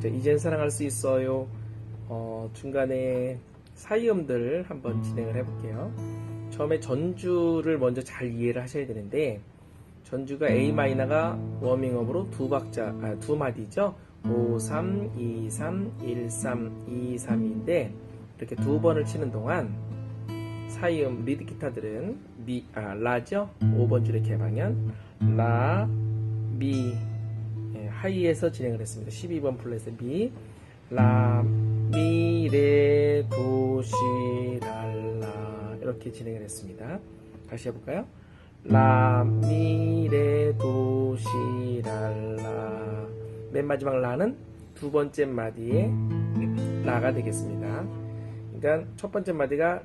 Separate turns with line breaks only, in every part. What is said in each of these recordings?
자, 이젠 사랑할 수 있어요. 어, 중간에 사이음들 한번 진행을 해볼게요. 처음에 전주를 먼저 잘 이해를 하셔야 되는데 전주가 A 마이너가 워밍업으로 두 박자, 아, 두 마디죠. 5, 3, 2, 3, 1, 3, 2, 3인데 이렇게 두 번을 치는 동안 사이음 리드 기타들은 미, 아, 라죠. 5번 줄의 개방현 라, 미, 예, 하이에서 진행을 했습니다. 12번 플랫의 미, 라, 미, 레, 도, 시, 랄라 이렇게 진행을 했습니다. 다시 해볼까요? 라, 미, 레, 도, 시, 랄라 맨 마지막 라는 두 번째 마디에 라가 되겠습니다. 그러니까 첫 번째 마디가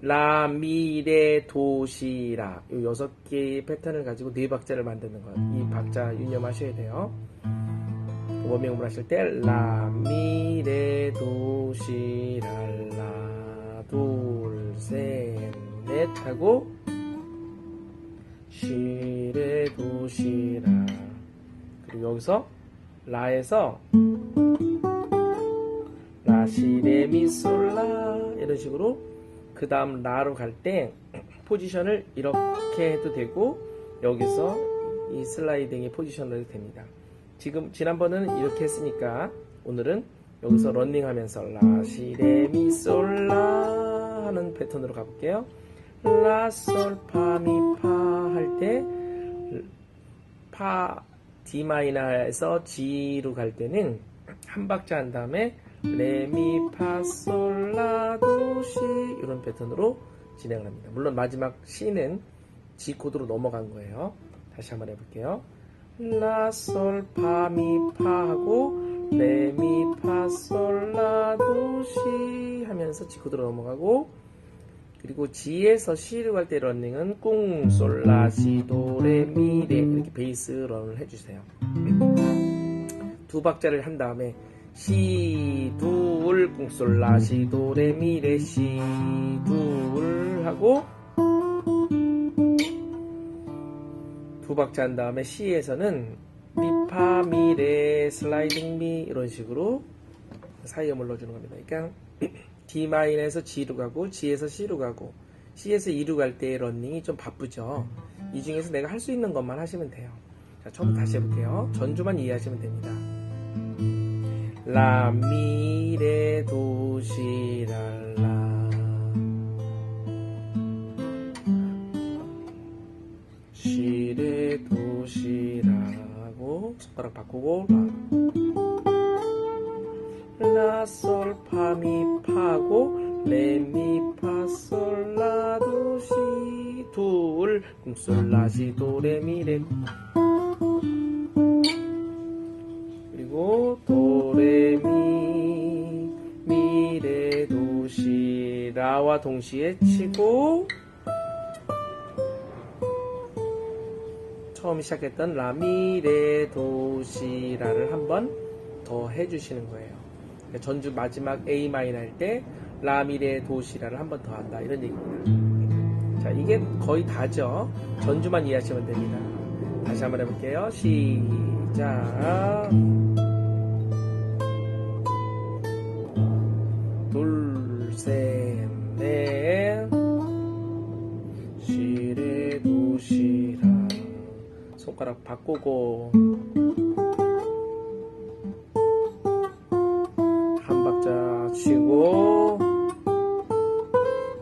라, 미, 레, 도, 시, 라. 이 여섯 개의 패턴을 가지고 네 박자를 만드는 것. 이 박자 유념하셔야 돼요. 워밍업을 하실 때 라, 미, 레, 도, 시, 라, 라, 둘, 셋, 넷 하고 시, 레, 도, 시, 라. 그리고 여기서 라에서 라, 시, 레, 미, 솔, 라 이런 식으로 그 다음 라로 갈 때 포지션을 이렇게 해도 되고 여기서 이 슬라이딩의 포지션을 해도 됩니다. 지금 지난번은 이렇게 했으니까 오늘은 여기서 런닝 하면서 라시레미솔라 하는 패턴으로 가볼게요. 라솔파미파 할 때파 D 마이너에서 G로 갈 때는 한 박자 한 다음에 레미파솔라도시 이런 패턴으로 진행을 합니다. 물론 마지막 C는 G 코드로 넘어간 거예요. 다시 한번 해볼게요. 라솔 파미파 하고 레미파솔라도시 하면서 G 코드로 넘어가고 그리고 G에서 C로 갈때 런닝은 꿍, 솔, 라, 시, 도, 레, 미, 레 이렇게 베이스 런을 해주세요. 두 박자를 한 다음에 시, 둘, 꿍, 솔, 라, 시, 도, 레, 미, 레, 시, 둘 하고 두 박자 한 다음에 C에서는 미파, 미, 레, 슬라이딩 미 이런 식으로 사이음을 넣어주는 겁니다. 그러니까 D 마이너에서 G로 가고 G에서 C로 가고 C에서 E로 갈 때의 런닝이 좀 바쁘죠. 이 중에서 내가 할 수 있는 것만 하시면 돼요. 자, 처음부터 다시 해볼게요. 전주만 이해하시면 됩니다. 라, 미, 레, 도, 시, 라, 라. 시, 레, 도, 시, 라고 손가락 바꾸고 라. 라, 솔, 파, 미, 파고 레, 미, 파, 솔, 라, 도, 시, 둘, 꿍, 솔, 라, 시, 도, 레, 미, 레. 동시에 치고 처음 시작했던 라, 미, 레, 도, 시, 라를 한 번 더 해주시는 거예요. 전주 마지막 A 마이너 할때 라, 미, 레, 도, 시, 라를 한 번 더 한다. 이런 얘기입니다. 자, 이게 거의 다죠. 전주만 이해하시면 됩니다. 다시 한번 해볼게요. 시작. 바꾸고. 한 박자 치고.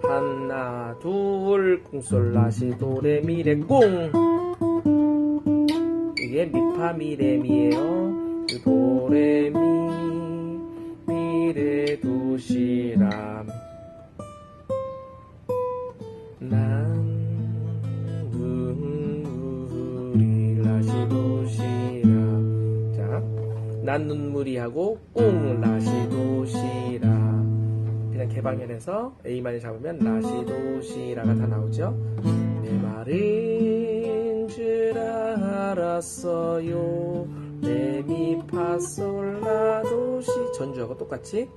하나 둘 꿍솔라시 도레미레 꿍. 이게 미파미레미예요 난 눈물이 하고 꿍 라시도시라. 그냥 개방현에서 A만을 잡으면 라시도시라가 다 나오죠. 내 말인 줄 알았어요. 레미파솔라도시. 전주하고 똑같이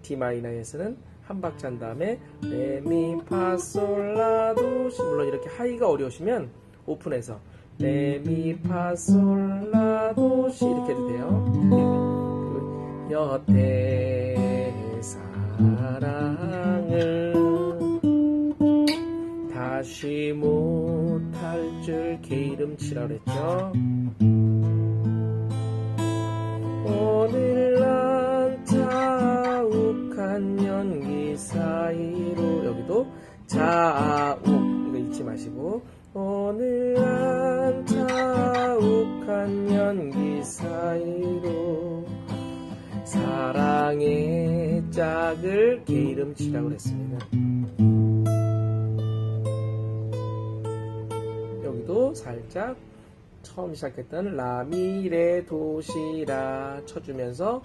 D 마이너에서는 한 박자 한 다음에 레미파솔라도시. 물론 이렇게 하이가 어려우시면 오픈해서 레미파솔라 도시 이렇게 해도 돼요. 여태 사랑을 다시 못할 줄 게으름치라 그랬죠. 오늘 난 자욱한 연기 사이로 여기도 자욱 이거 잊지 마시고 난 자욱한 연기 사이로 사랑의 짝을 게으름치라고 그랬습니다. 여기도 살짝 처음 시작했던 라미레 도시라 쳐주면서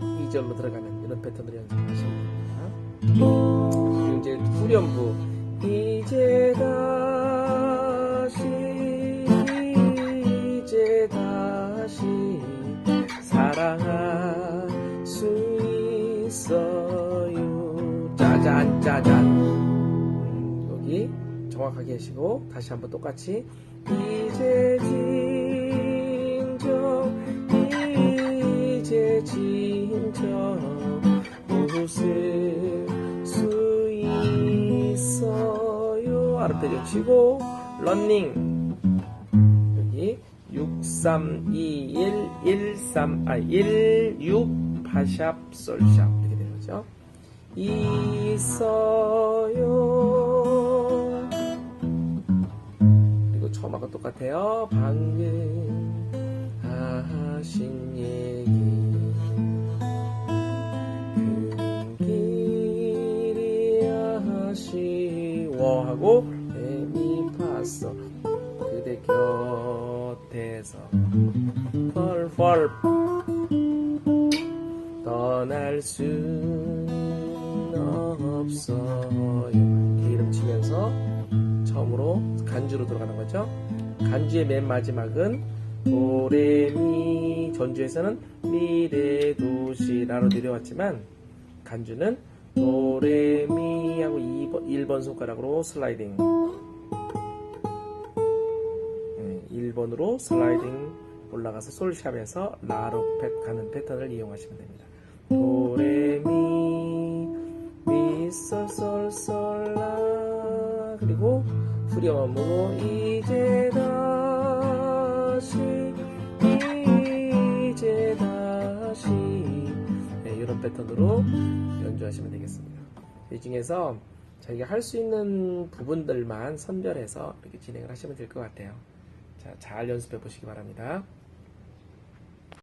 2절로 들어가는 이런 패턴으로 연습하시면 됩니다. 그리고 이제 후렴부 이제 다 사랑할 수 있어요. 짜잔 짜잔 음, 여기 정확하게 하시고 다시 한번 똑같이. 이제 진정 이제 진정 웃을 수 있어요. 아랫배를 치고 런닝 6321 13 아, 16 파샵 솔샵 이렇게 되는 거죠. 있어요. 그리고 처음하고 똑같아요. 방금 하신 얘기. 그 길이 아쉬워 하고 떠날 순 없어요 이름 치면서 처음으로 간주로 들어가는 거죠. 간주의 맨 마지막은 도레미 전주에서는 미레도시라로 내려왔지만 간주는 도레미 하고 2번, 1번 손가락으로 슬라이딩 1번으로 슬라이딩 올라가서 솔샵에서 라로 펫 가는 패턴을 이용하시면 됩니다. 도레미 미솔솔솔라 그리고 후렴으로 이제 다시 이제 다시 네, 이런 패턴으로 연주하시면 되겠습니다. 이 중에서 자기가 할 수 있는 부분들만 선별해서 이렇게 진행을 하시면 될 것 같아요. 자, 잘 연습해 보시기 바랍니다.